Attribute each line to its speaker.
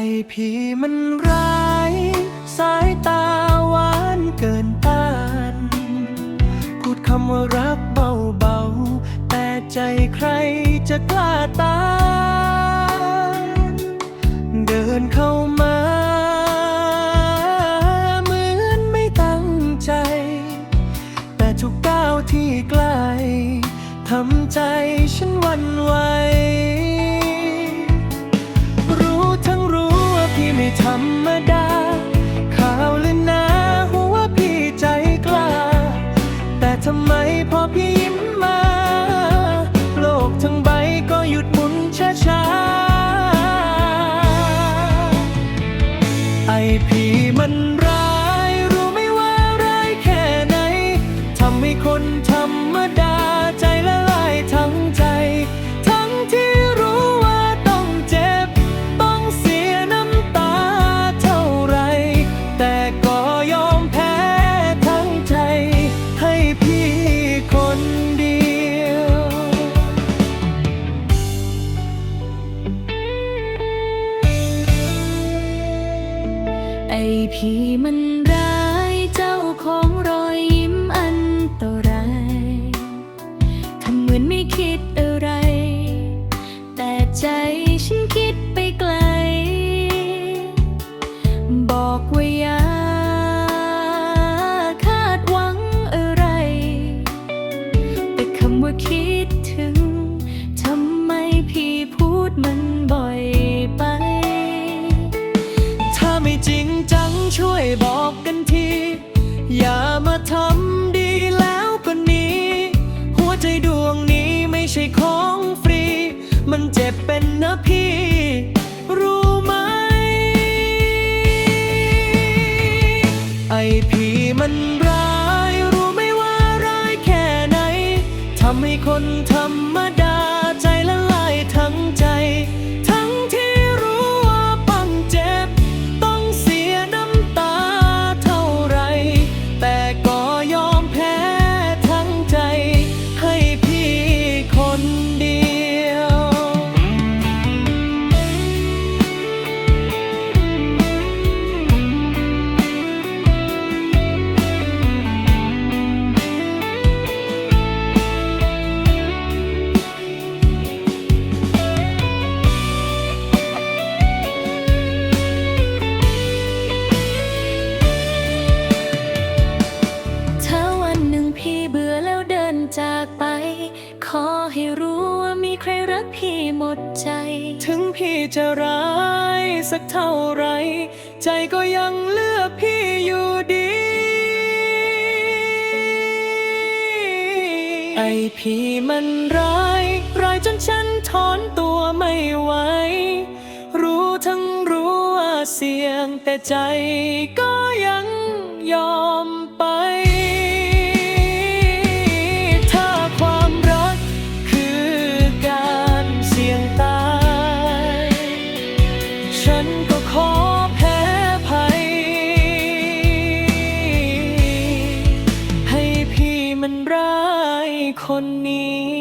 Speaker 1: ใจพี่มันร้าย สายตาหวานเกินต้าน พูดคำว่ารักเบาๆ แต่ใจใครจะกล้าตามเดินเข้ามาเหมือนไม่ตั้งใจ แต่ทุกก้าวที่ใกล้ทำใจฉันวันไหว ไอผีมัน ผีมันร้าย รู้ไม่ว่าร้ายแค่ไหนทำให้คนทำ รู้ว่า
Speaker 2: มีใคร
Speaker 1: รักพี่หมดใจ
Speaker 2: ถึงพี่จะ
Speaker 1: ร้ายสักเท่าไร ใจก็ยังเลือกพี่อยู่ดี ไอพี่มันร้ายร้ายจนฉันถอนตัวไม่ไหว รู้ทั้งรู้ว่าเสี่ยงแต่ใจก็ยัง คนนี้